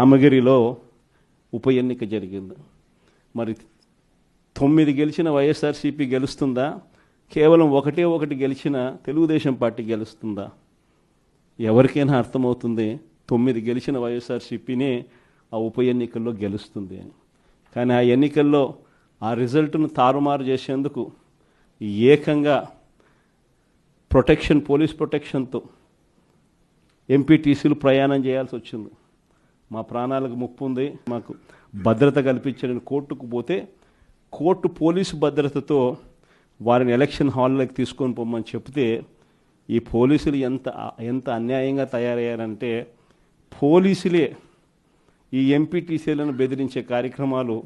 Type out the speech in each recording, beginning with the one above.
రామగిరిలో ఉప ఎన్నిక జరిగింది. మరి తొమ్మిది గెలిచిన వైఎస్ఆర్సీపీ గెలుస్తుందా? కేవలం ఒకటే ఒకటి గెలిచిన తెలుగుదేశం పార్టీ గెలుస్తుందా? ఎవరికైనా అర్థమవుతుంది తొమ్మిది గెలిచిన వైఎస్ఆర్సీపీనే ఆ ఉప ఎన్నికల్లో గెలుస్తుంది అని. కానీ ఆ ఎన్నికల్లో ఆ రిజల్ట్ను తారుమారు చేసేందుకు ఏకంగా ప్రొటెక్షన్ పోలీస్ ప్రొటెక్షన్తో ఎంపీటీసీలు ప్రయాణం చేయాల్సి వచ్చింది. మా ప్రాణాలకు ముప్పు ఉంది. మాకు భద్రత కల్పించాలని కోర్టుకు పోతే కోర్టు పోలీసు భద్రతతో వారిని ఎలక్షన్ హాల్లోకి తీసుకొని పోమని చెప్తే ఈ పోలీసులు ఎంత ఎంత అన్యాయంగా తయారయ్యారంటే పోలీసులే ఈ ఎంపీటీసీలను బెదిరించే కార్యక్రమాలు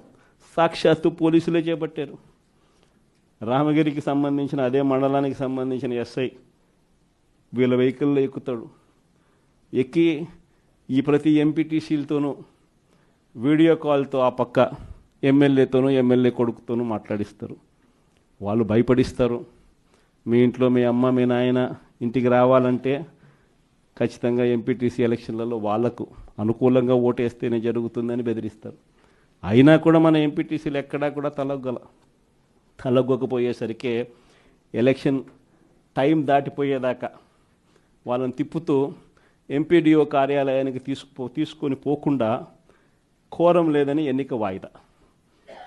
సాక్షాత్తు పోలీసులే చేపట్టారు. రామగిరికి సంబంధించిన అదే మండలానికి సంబంధించిన ఎస్ఐ వీళ్ళ వెహికల్లో ఎక్కుతాడు. ఎక్కి ఈ ప్రతి ఎంపీటీసీలతోనూ వీడియో కాల్తో ఆ పక్క ఎమ్మెల్యేతోనూ ఎమ్మెల్యే కొడుకుతోనూ మాట్లాడిస్తారు. వాళ్ళు భయపడిస్తారు. మీ ఇంట్లో మీ అమ్మ మీ నాయన ఇంటికి రావాలంటే ఖచ్చితంగా ఎంపీటీసీ ఎలక్షన్లలో వాళ్ళకు అనుకూలంగా ఓటేస్తేనే జరుగుతుందని బెదిరిస్తారు. అయినా కూడా మన ఎంపీటీసీలు ఎక్కడా కూడా తలగ్గల తలగ్గకపోయేసరికి ఎలక్షన్ టైం దాటిపోయేదాకా వాళ్ళని తిప్పుతూ ఎంపీడీఓ కార్యాలయానికి తీసుకుపో తీసుకొని పోకుండా కోరం లేదని ఎన్నిక వాయిదా.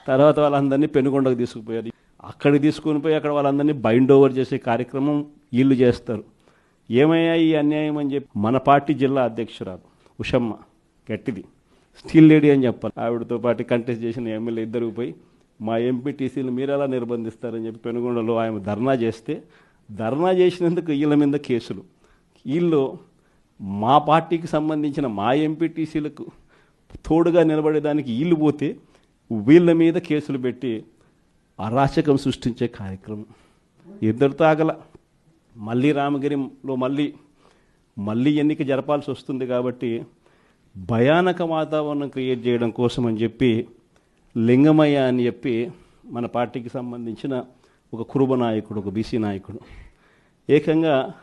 తర్వాత వాళ్ళందరినీ పెనుగొండకు తీసుకుపోయారు. అక్కడికి తీసుకొని పోయి అక్కడ వాళ్ళందరినీ బైండ్ ఓవర్ చేసే కార్యక్రమం వీళ్ళు చేస్తారు. ఏమయ్యా ఈ అన్యాయం అని చెప్పి మన పార్టీ జిల్లా అధ్యక్షురాలు ఉషమ్మ గట్టిది. స్టీల్ లేడీ అని చెప్పాలి. ఆవిడతో పాటు కంటెస్ట్ చేసిన ఎమ్మెల్యే ఇద్దరు పోయి మా ఎంపీటీసీలు మీరు ఎలా నిర్బంధిస్తారని చెప్పి పెనుగొండలో ఆమె ధర్నా చేస్తే ధర్నా చేసినందుకు వీళ్ళ మీద కేసులు. వీళ్ళు మా పార్టీకి సంబంధించిన మా ఎంపీటీసీలకు తోడుగా నిలబడేదానికి వీళ్ళు పోతే వీళ్ళ మీద కేసులు పెట్టి అరాచకం సృష్టించే కార్యక్రమం. ఇద్దరు తాగల. మళ్ళీ రామగిరిలో మళ్ళీ మళ్ళీ ఎన్నిక జరపాల్సి వస్తుంది కాబట్టి భయానక వాతావరణం క్రియేట్ చేయడం కోసం అని చెప్పి లింగమయ్య అని చెప్పి మన పార్టీకి సంబంధించిన ఒక కురుబ నాయకుడు ఒక బీసీ నాయకుడు. ఏకంగా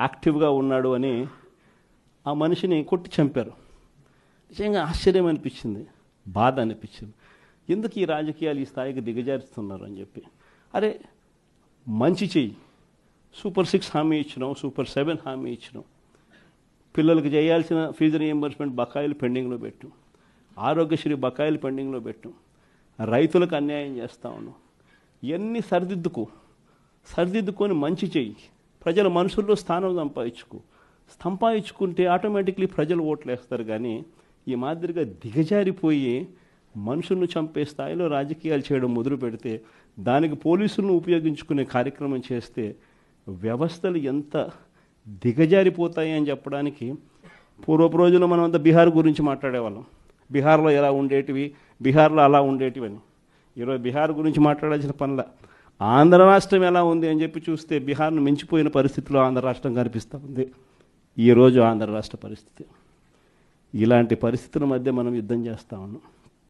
యాక్టివ్గా ఉన్నాడు అని ఆ మనిషిని కొట్టి చంపారు. నిజంగా ఆశ్చర్యం అనిపించింది. బాధ అనిపించింది. ఎందుకు ఈ రాజకీయాలు ఈ స్థాయికి దిగజారుస్తున్నారు అని చెప్పి. అరే మంచి చెయ్యి. సూపర్ సిక్స్ హామీ ఇచ్చినాం సూపర్ సెవెన్ హామీ ఇచ్చినాం. పిల్లలకు చేయాల్సిన ఫీజు రియంబర్స్మెంట్ బకాయిలు పెండింగ్లో పెట్టు. ఆరోగ్యశ్రీ బకాయిలు పెండింగ్లో పెట్టు. రైతులకు అన్యాయం చేస్తా ఉన్నాం ఇవన్నీ సరిదిద్దుకో. సరిదిద్దుకొని మంచి చెయ్యి. ప్రజల మనసుల్లో స్థానం సంపాదించుకో. స్తంపాయించుకుంటే ఆటోమేటిక్లీ ప్రజలు ఓట్లు వేస్తారు కానీ ఈ మాదిరిగా దిగజారిపోయి మనుషులను చంపే స్థాయిలో రాజకీయాలు చేయడం మొదలు పెడితే దానికి పోలీసులను ఉపయోగించుకునే కార్యక్రమం చేస్తే వ్యవస్థలు ఎంత దిగజారిపోతాయి అని చెప్పడానికి పూర్వపు రోజుల్లో మనం అంతా బీహార్ గురించి మాట్లాడేవాళ్ళం బీహార్లో ఎలా ఉండేటివి బీహార్లో అలా ఉండేటివి అని ఈరోజు బీహార్ గురించి మాట్లాడాల్సిన పనుల ఆంధ్ర రాష్ట్రం ఎలా ఉంది అని చెప్పి చూస్తే బీహార్ను మించిపోయిన పరిస్థితిలో ఆంధ్ర రాష్ట్రం కనిపిస్తూ ఉంది ఈరోజు ఆంధ్ర రాష్ట్ర పరిస్థితి. ఇలాంటి పరిస్థితుల మధ్య మనం యుద్ధం చేస్తా ఉన్నాం.